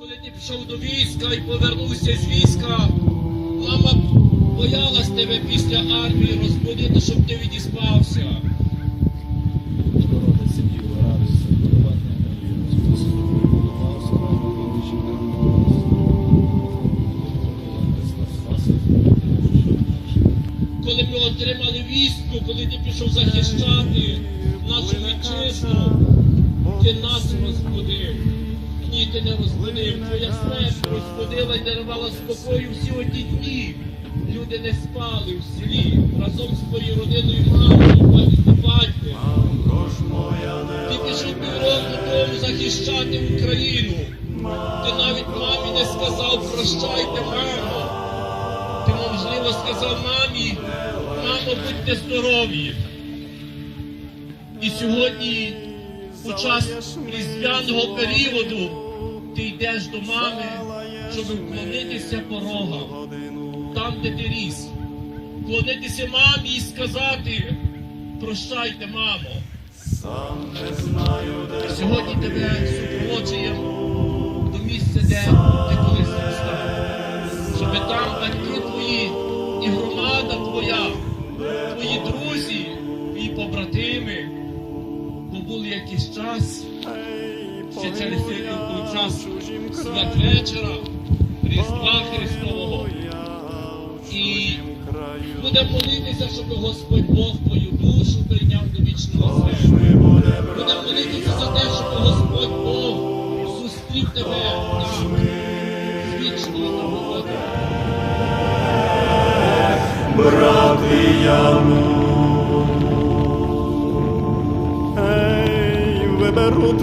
Коли ти пішов до війська і повернувся з війська, мама боялась тебе після армії розбудити, щоб ти відіспався. Коли ми отримали вістку, коли ти пішов захищати нашу вітчизну, ти нас розбудив. Ні, ти не розбудив. Твоя смерть розбудила і дарувала спокою всі оті дні. Люди не спали в селі разом з твоєю родиною мамою, і батьком. Ти пішов півроку тому захищати Україну. Ти навіть мамі не сказав прощайте, мамо. Ти, можливо, сказав мамі, мамо, будьте здорові. І сьогодні, у час різдвяного періоду, ти йдеш до мами, щоб вклонитися порогам, там, де ти ріс. Вклонитися мамі і сказати, прощайте, мамо. І сьогодні тебе супроводжуємо до місця, де ти колись зростав. Щоб там батьки твої і громада твоя, твої друзі, твої побратими, побули якийсь час, ще через цей час святвечора, Різдва Христового. І буде молитися, щоб Господь Бог твою душу прийняв до вічного світу.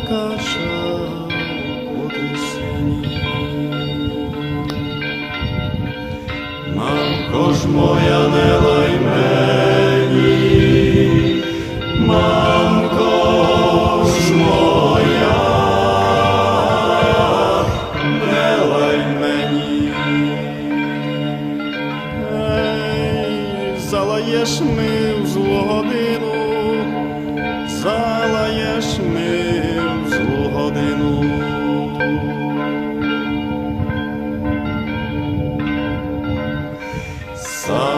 歌声。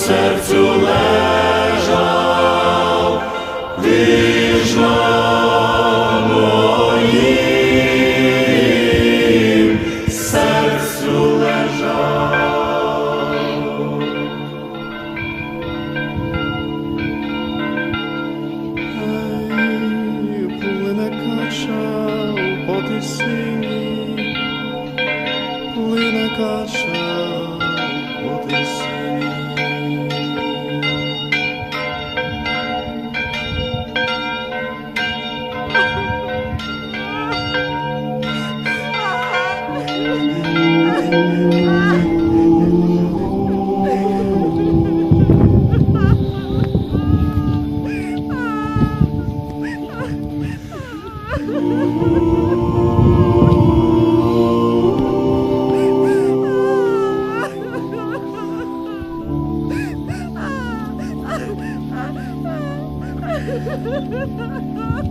серцю. Ha ha ha ha ha!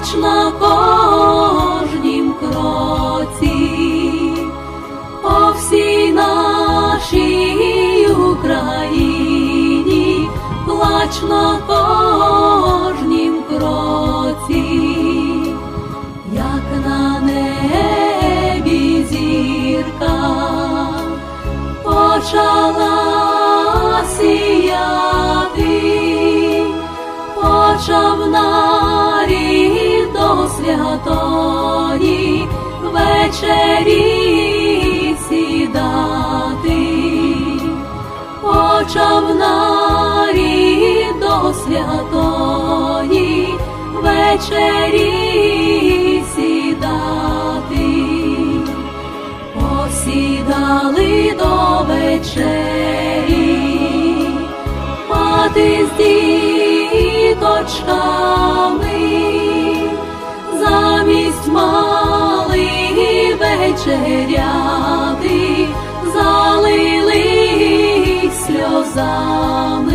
Плач на кожнім кроці, по всій нашій Україні. Плач на кожнім кроці, як на небі зірка почала вечері сідати почав нарід до святої вечері сідати, посідали до вечері, мати з діточками, вечеряти, залили сльозами.